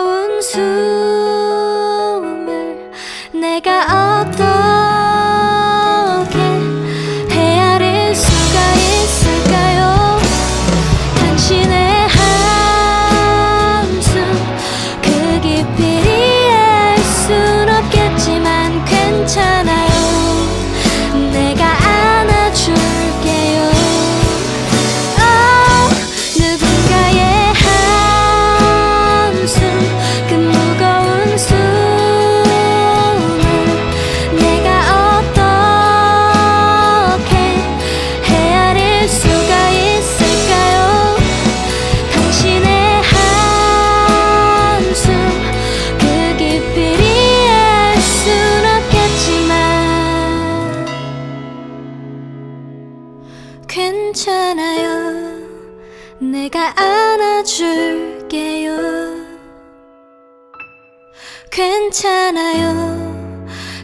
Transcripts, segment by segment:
무거운 숨을 내가 괜찮아요. 내가 안아줄게요. 괜찮아요.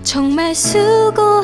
정말 수고했어요.